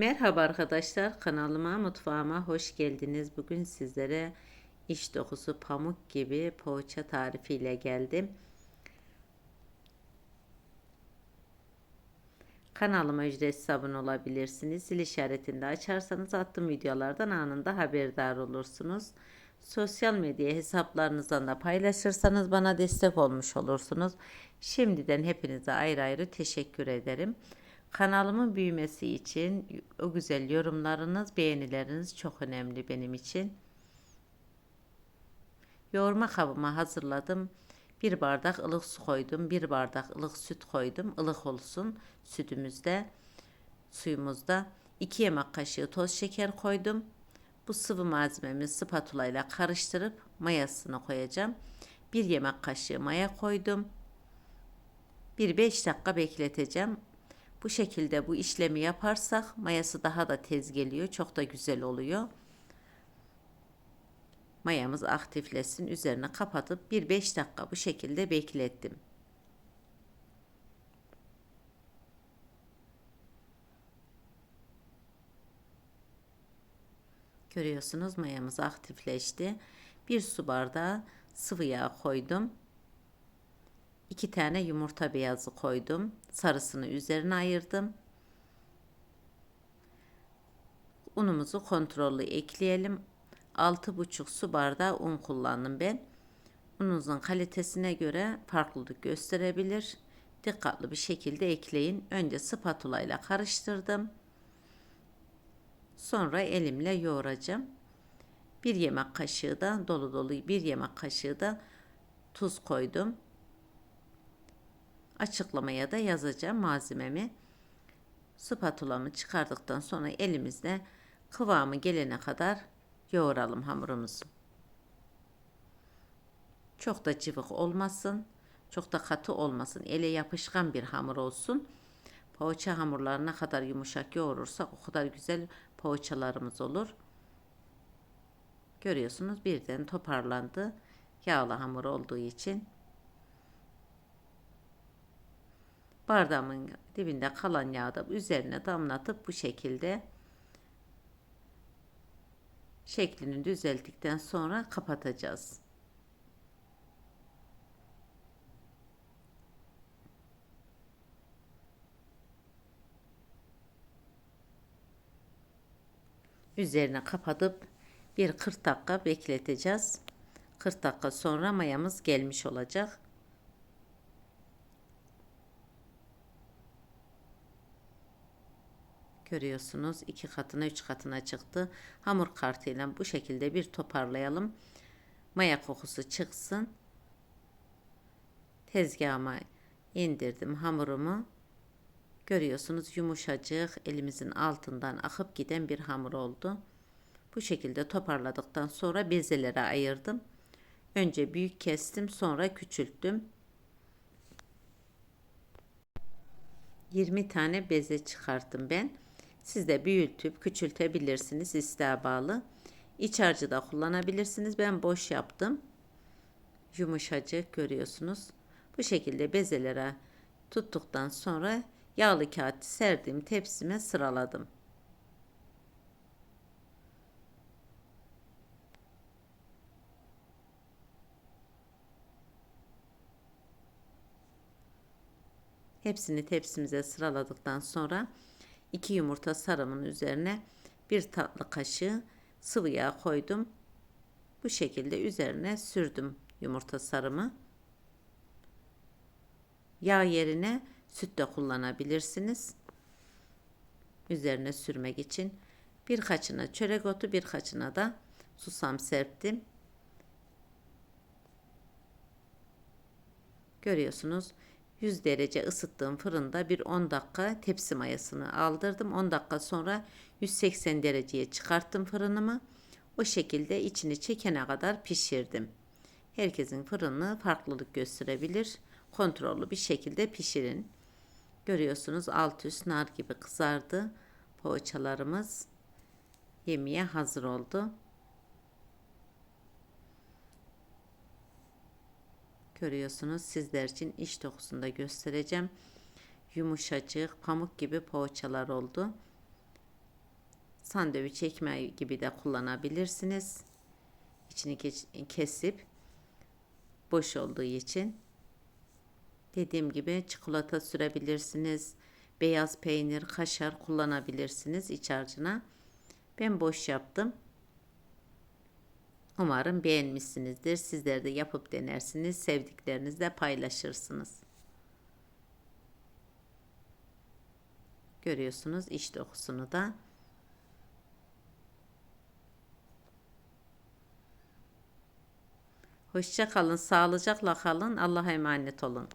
Merhaba arkadaşlar kanalıma mutfağıma hoş geldiniz. Bugün sizlere iç dokusu pamuk gibi poğaça tarifiyle geldim. Kanalıma ücretsiz abone olabilirsiniz. Zil işaretini de açarsanız attığım videolardan anında haberdar olursunuz. Sosyal medya hesaplarınızdan da paylaşırsanız bana destek olmuş olursunuz. Şimdiden hepinize ayrı ayrı teşekkür ederim. Kanalımın büyümesi için o güzel yorumlarınız, beğenileriniz çok önemli benim için. Yoğurma kabıma hazırladım. Bir bardak ılık su koydum. Bir bardak ılık süt koydum. Ilık olsun sütümüzde, suyumuzda. 2 yemek kaşığı toz şeker koydum. Bu sıvı malzememi spatula ile karıştırıp mayasını koyacağım. 1 yemek kaşığı maya koydum. Bir 5 dakika bekleteceğim. Bu şekilde bu işlemi yaparsak mayası daha da tez geliyor. Çok da güzel oluyor. Mayamız aktiflesin. Üzerine kapatıp bir 5 dakika bu şekilde beklettim. Görüyorsunuz mayamız aktifleşti. Bir su bardağı sıvı yağ koydum. 2 tane yumurta beyazı koydum. Sarısını üzerine ayırdım. Unumuzu kontrollü ekleyelim. 6,5 su bardağı un kullandım ben. Ununuzun kalitesine göre farklılık gösterebilir. Dikkatli bir şekilde ekleyin. Önce spatula ile karıştırdım. Sonra elimle yoğuracağım. Bir yemek kaşığı da dolu dolu bir yemek kaşığı da tuz koydum açıklamaya da yazacağım malzememi. Spatulamı çıkardıktan sonra elimizde kıvamı gelene kadar yoğuralım hamurumuzu. Çok da cıvık olmasın. Çok da katı olmasın. Ele yapışkan bir hamur olsun. Poğaça hamurları ne kadar yumuşak yoğurursak o kadar güzel poğaçalarımız olur. Görüyorsunuz birden toparlandı. Yağlı hamur olduğu için bardağımın dibinde kalan yağı da üzerine damlatıp bu şekilde şeklini düzelttikten sonra kapatacağız. Üzerine kapatıp bir 40 dakika bekleteceğiz. 40 dakika sonra mayamız gelmiş olacak. Görüyorsunuz iki katına üç katına çıktı. Hamur kartıyla bu şekilde bir toparlayalım. Maya kokusu çıksın. Tezgahıma indirdim hamurumu. Görüyorsunuz yumuşacık elimizin altından akıp giden bir hamur oldu. Bu şekilde toparladıktan sonra bezelere ayırdım. Önce büyük kestim sonra küçülttüm. 20 tane beze çıkarttım ben. Siz de büyütüp küçültebilirsiniz isteğe bağlı. İç harcı da kullanabilirsiniz. Ben boş yaptım. Yumuşacık görüyorsunuz. Bu şekilde bezelere tuttuktan sonra yağlı kağıt serdiğim tepsime sıraladım. Hepsini tepsimize sıraladıktan sonra 2 yumurta sarımın üzerine bir tatlı kaşığı sıvı yağ koydum. Bu şekilde üzerine sürdüm yumurta sarımı. Yağ yerine süt de kullanabilirsiniz. Üzerine sürmek için birkaçına çörek otu, birkaçına da susam serptim. Görüyorsunuz 100 derece ısıttığım fırında bir 10 dakika tepsi mayasını aldırdım. 10 dakika sonra 180 dereceye çıkarttım fırınımı. O şekilde içini çekene kadar pişirdim. Herkesin fırını farklılık gösterebilir. Kontrollü bir şekilde pişirin. Görüyorsunuz alt üst nar gibi kızardı. Poğaçalarımız yemeğe hazır oldu. Görüyorsunuz sizler için iç dokusunda göstereceğim. Yumuşacık pamuk gibi poğaçalar oldu. Sandviç ekmeği gibi de kullanabilirsiniz. İçini kesip boş olduğu için dediğim gibi çikolata sürebilirsiniz. Beyaz peynir, kaşar kullanabilirsiniz iç harcına. Ben boş yaptım. Umarım beğenmişsinizdir. Sizler de yapıp denersiniz. Sevdiklerinizle paylaşırsınız. Görüyorsunuz iç dokusunu da. Hoşça kalın, sağlıcakla kalın. Allah'a emanet olun.